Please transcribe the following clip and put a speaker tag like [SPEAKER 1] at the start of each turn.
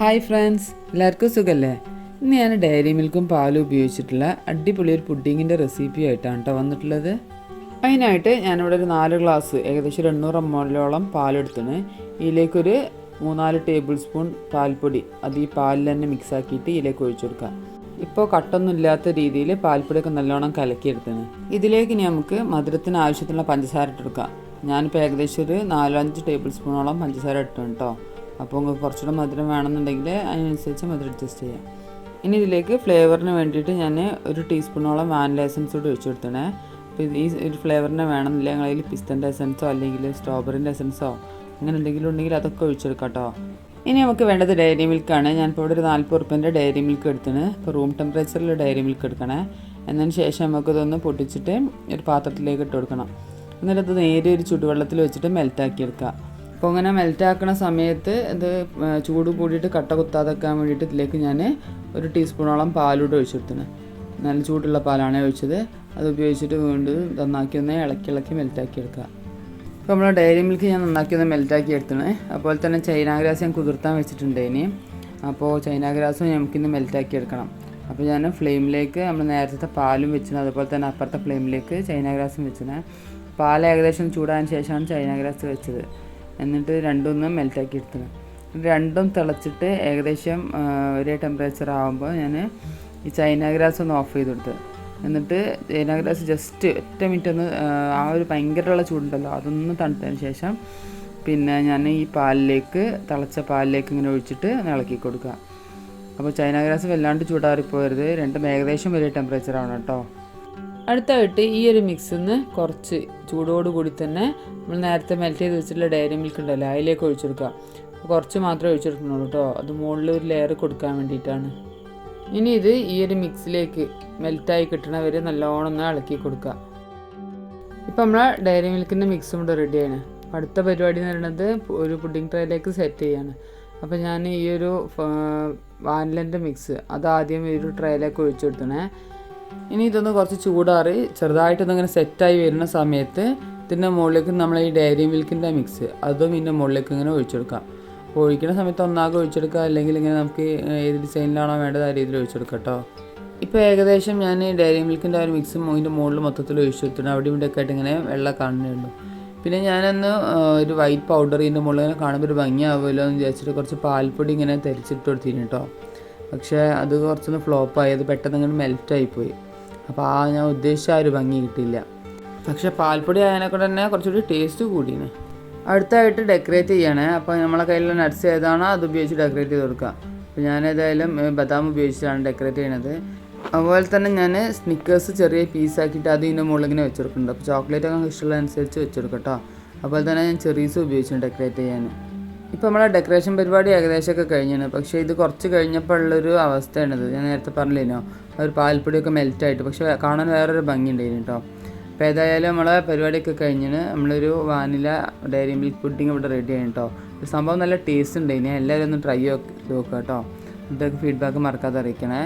[SPEAKER 1] Hi friends എല്ലാവർക്കും സുഖമല്ലേ ഇന്ന് ഞാൻ ഡയറി മിൽക്കും പാലും ഉപയോഗിച്ചിട്ടുള്ള അടിപൊളി ഒരു പുഡിങ്ങിന്റെ റെസിപ്പി ആയിട്ടാണ് കേട്ടോ വന്നിട്ടുള്ളത്. അതിനായിട്ട് ഞാനിവിടെ ഒരു നാല് ഗ്ലാസ് ഏകദേശം ഒരു എണ്ണൂറ് എമ്മോളോളം പാലെടുത്തിന് ഇതിലേക്കൊരു മൂന്നാൽ ടേബിൾ സ്പൂൺ പാൽപ്പൊടി. അത് ഈ പാലിൽ തന്നെ മിക്സ് ആക്കിയിട്ട് ഇതിലേക്ക് ഒഴിച്ചു കൊടുക്കാം. ഇപ്പോൾ കട്ടൊന്നും ഇല്ലാത്ത രീതിയിൽ പാൽപ്പൊടിയൊക്കെ നല്ലോണം കലക്കിയെടുത്തിന് ഇതിലേക്ക് ഇനി നമുക്ക് മധുരത്തിന് ആവശ്യത്തിനുള്ള പഞ്ചസാര ഇട്ടെടുക്കാം ഞാനിപ്പോൾ ഏകദേശം ഒരു നാലഞ്ച് ടേബിൾ സ്പൂണോളം പഞ്ചസാര ഇട്ടു കേട്ടോ അപ്പോൾ നിങ്ങൾക്ക് കുറച്ചുകൂടെ മധുരം വേണമെന്നുണ്ടെങ്കിൽ അതിനനുസരിച്ച് മധുരം അഡ്ജസ്റ്റ് ചെയ്യാം. ഇനി ഇതിലേക്ക് ഫ്ലേവറിന് വേണ്ടിയിട്ട് ഞാൻ ഒരു ടീസ്പൂണോളം വാനില എസൻസ് കൂടി ഒഴിച്ചു കൊടുത്തണേ. അപ്പോൾ ഈ ഒരു ഫ്ലേവറിന് വേണമെന്നില്ല. ഞങ്ങളതിൽ പിസ്തന്റെ എസൻസോ അല്ലെങ്കിൽ സ്ട്രോബെറിന്റെ എസൻസോ അങ്ങനെ എന്തെങ്കിലും ഉണ്ടെങ്കിൽ അതൊക്കെ ഒഴിച്ചെടുക്കാം കേട്ടോ. ഇനി നമുക്ക് വേണ്ടത് ഡയറി മിൽക്കാണ് ഞാനിപ്പോൾ ഇവിടെ ഒരു നാൽപ്പത് റുപ്യന്റെ ഡയറി മിൽക്ക് എടുത്തിന് ഇപ്പോൾ റൂം ടെമ്പറേച്ചറിൽ ഡയറി മിൽക്ക് എടുക്കണേ. എന്നതിന് ശേഷം നമുക്കിതൊന്ന് പൊട്ടിച്ചിട്ട് ഒരു പാത്രത്തിലേക്ക് ഇട്ട് കൊടുക്കണം. എന്നിട്ട് ഇത് നേരെ ഒരു ചുടുവെള്ളത്തിൽ വെച്ചിട്ട് മെൽറ്റാക്കി എടുക്കുക. അപ്പോൾ അങ്ങനെ മെൽറ്റാക്കണ സമയത്ത് ഇത് ചൂട് കൂടിയിട്ട് കട്ട കുത്താതെക്കാൻ വേണ്ടിയിട്ട് ഇതിലേക്ക് ഞാൻ ഒരു ടീസ്പൂണോളം പാലൂടെ ഒഴിച്ചെടുത്തിന്. നല്ല ചൂടുള്ള പാലാണ് ഒഴിച്ചത്. അത് ഉപയോഗിച്ചിട്ട് വീണ്ടും നന്നാക്കി ഒന്ന് ഇളക്കി ഇളക്കി മെൽറ്റാക്കി എടുക്കുക. അപ്പോൾ നമ്മൾ ഡയറി മിൽക്ക് ഞാൻ നന്നാക്കി ഒന്ന് മെൽറ്റാക്കി എടുത്തത് അതുപോലെ തന്നെ ചൈന ഗ്രാസ് ഞാൻ കുതിർത്താൻ വെച്ചിട്ടുണ്ട് ഇനി. അപ്പോൾ ചൈന ഗ്രാസും നമുക്കിന്ന് മെൽറ്റാക്കി എടുക്കണം. അപ്പോൾ ഞാൻ ഫ്ലെയിമിലേക്ക് നമ്മൾ നേരത്തെ പാലും വെച്ചിന്. അതുപോലെ തന്നെ അപ്പുറത്തെ ഫ്ലെയിമിലേക്ക് ചൈന ഗ്രാസും വെച്ചത് പാൽ ഏകദേശം ചൂടാൻ ശേഷമാണ് ചൈന ഗ്രാസ് വെച്ചത്. എന്നിട്ട് രണ്ടും ഒന്ന് മെൽറ്റാക്കി എടുത്തത്. രണ്ടും തിളച്ചിട്ട് ഏകദേശം ഒരേ ടെമ്പറേച്ചർ ആകുമ്പോൾ ഞാൻ ഈ ചൈന ഗ്രാസ് ഒന്ന് ഓഫ് ചെയ്ത് കൊടുത്ത്. എന്നിട്ട് ചൈന ഗ്രാസ് ജസ്റ്റ് ഒറ്റ മിനിറ്റ് ഒന്ന് ആ, ഒരു ഭയങ്കരമുള്ള ചൂടുണ്ടല്ലോ അതൊന്ന് തണുത്തതിന് ശേഷം പിന്നെ ഞാൻ ഈ പാലിലേക്ക് തിളച്ച പാലിലേക്ക് ഇങ്ങനെ ഒഴിച്ചിട്ട് ഇളക്കി കൊടുക്കുക. അപ്പോൾ ചൈന ഗ്രാസ് വല്ലാണ്ട് ചൂടാറിപ്പോരുത് രണ്ടും ഏകദേശം ഒരേ ടെമ്പറേച്ചർ ആവണം കേട്ടോ. അടുത്തായിട്ട് ഈ ഒരു മിക്സിന്ന് കുറച്ച് ചൂടോടുകൂടി തന്നെ നമ്മൾ നേരത്തെ മെൽറ്റ് ചെയ്ത് വെച്ചിട്ടുള്ള ഡയറി മിൽക്ക് ഉണ്ടല്ലോ അതിലേക്ക് ഒഴിച്ചെടുക്കുക കുറച്ച് മാത്രമേ ഒഴിച്ചെടുക്കുന്നുള്ളൂ കേട്ടോ. അത് മുകളിൽ ഒരു ലെയർ കൊടുക്കാൻ വേണ്ടിയിട്ടാണ്. ഇനി ഇത് ഈ ഒരു മിക്സിലേക്ക് മെൽറ്റായി കിട്ടണ വരെ നല്ലോണം ഒന്ന് ഇളക്കി കൊടുക്കുക. ഇപ്പം നമ്മളെ ഡയറി മിൽക്കിന്റെ മിക്സും കൂടെ റെഡിയാണ് അടുത്ത പരിപാടി എന്ന് പറയുന്നത് ഒരു പുഡിംഗ് ട്രേയിലേക്ക് സെറ്റ് ചെയ്യാണ്. അപ്പോൾ ഞാൻ ഈ ഒരു വാനിലന്റെ മിക്സ് അത് ആദ്യം ഒരു ട്രേയിലേക്ക് ഒഴിച്ചു കൊടുത്തണേ. ഇനി ഇതൊന്ന് കുറച്ച് ചൂടാറി ചെറുതായിട്ടൊന്ന് ഇങ്ങനെ സെറ്റായി വരുന്ന സമയത്ത് ഇതിന്റെ മുകളിലേക്ക് നമ്മൾ ഈ ഡയറി മിൽക്കിന്റെ മിക്സ് അതും ഇതിന്റെ മുകളിലേക്ക് ഇങ്ങനെ ഒഴിച്ചെടുക്കാം. അപ്പോൾ ഒഴിക്കുന്ന സമയത്ത് ഒന്നാകെ ഒഴിച്ചെടുക്കുക അല്ലെങ്കിൽ ഇങ്ങനെ നമുക്ക് ഏത് ഡിസൈനിലാണോ വേണ്ടത് ആ രീതിയിൽ ഒഴിച്ചെടുക്കാം കേട്ടോ. ഇപ്പോൾ ഏകദേശം ഞാൻ ഡയറി മിൽക്കിന്റെ ഒരു മിക്സ് ഇതിന്റെ മുകളിൽ മൊത്തത്തിൽ ഒഴിച്ചു കൊടുത്തിട്ടുണ്ട്. അവിടെ ഇവിടെയൊക്കെ ആയിട്ട് ഇങ്ങനെ വെള്ളം കാണുന്നുണ്ട്. പിന്നെ ഞാനൊന്ന് ഒരു വൈറ്റ് പൗഡർ ഇതിന്റെ മുകളിൽ ഇങ്ങനെ കാണുമ്പോൾ ഒരു ഭംഗിയാവുമല്ലോ എന്ന് വിചാരിച്ചിട്ട് കുറച്ച് പാൽപ്പൊടി ഇങ്ങനെ തരിച്ചിട്ട് കൊടുത്തിരുന്നു കേട്ടോ. പക്ഷേ അത് കുറച്ചൊന്ന് ഫ്ലോപ്പായി അത് പെട്ടെന്ന് ഇങ്ങനെ മെൽറ്റായിപ്പോയി അപ്പോൾ ആ ഞാൻ ഉദ്ദേശിച്ച ആ ഒരു ഭംഗി കിട്ടിയില്ല. പക്ഷേ പാൽപ്പൊടി ആയതിനെക്കൊണ്ട് തന്നെ കുറച്ചുകൂടി ടേസ്റ്റ് കൂടിയാണ് അടുത്തായിട്ട് ഡെക്കറേറ്റ് ചെയ്യണേ. അപ്പോൾ നമ്മളെ കയ്യിലുള്ള നട്ട്സ് ഏതാണോ അത് ഉപയോഗിച്ച് ഡെക്കറേറ്റ് ചെയ്ത് കൊടുക്കുക അപ്പോൾ ഞാൻ ഏതായാലും ബദാം ഉപയോഗിച്ചിട്ടാണ് ഡെക്കറേറ്റ് ചെയ്യണത്. അതുപോലെ തന്നെ ഞാൻ സ്നിക്കേഴ്സ് ചെറിയ പീസാക്കിയിട്ട് അത് ഇതിന്റെ മുകളിൽ ഇങ്ങനെ വെച്ചെടുക്കുന്നുണ്ട് അപ്പോൾ ചോക്ലേറ്റ് ഒക്കെ ഇഷ്ടമുള്ള അനുസരിച്ച് വെച്ചെടുക്കാം കേട്ടോ അതുപോലെ തന്നെ ഞാൻ ചെറീസ് ഉപയോഗിച്ചു ഡെക്കറേറ്റ് ചെയ്യാൻ ഇപ്പോൾ നമ്മളെ ഡെക്കറേഷൻ പരിപാടി ഏകദേശമൊക്കെ കഴിഞ്ഞാണ്. പക്ഷേ ഇത് കുറച്ച് കഴിഞ്ഞപ്പോൾ ഉള്ളൊരു അവസ്ഥയാണിത്. ഞാൻ നേരത്തെ പറഞ്ഞില്ലേനോ? ഒരു പാൽപ്പൊടിയൊക്കെ മെൽറ്റായിട്ട് പക്ഷേ കാണാൻ വേറൊരു ഭംഗി ഉണ്ടായിരുന്നു കേട്ടോ അപ്പോൾ ഏതായാലും നമ്മളെ പരിപാടിയൊക്കെ കഴിഞ്ഞാണ്. നമ്മളൊരു വാനില ഡയറി മിൽക്ക് പുഡിങ് ഇവിടെ റെഡി ആയി കേട്ടോ സംഭവം നല്ല ടേസ്റ്റ് ഉണ്ട് ഇനി എല്ലാവരും ഒന്ന് ട്രൈ നോക്കുക കേട്ടോ ഇതൊക്കെ ഫീഡ്ബാക്ക് മറക്കാതെ അറിയിക്കണേ.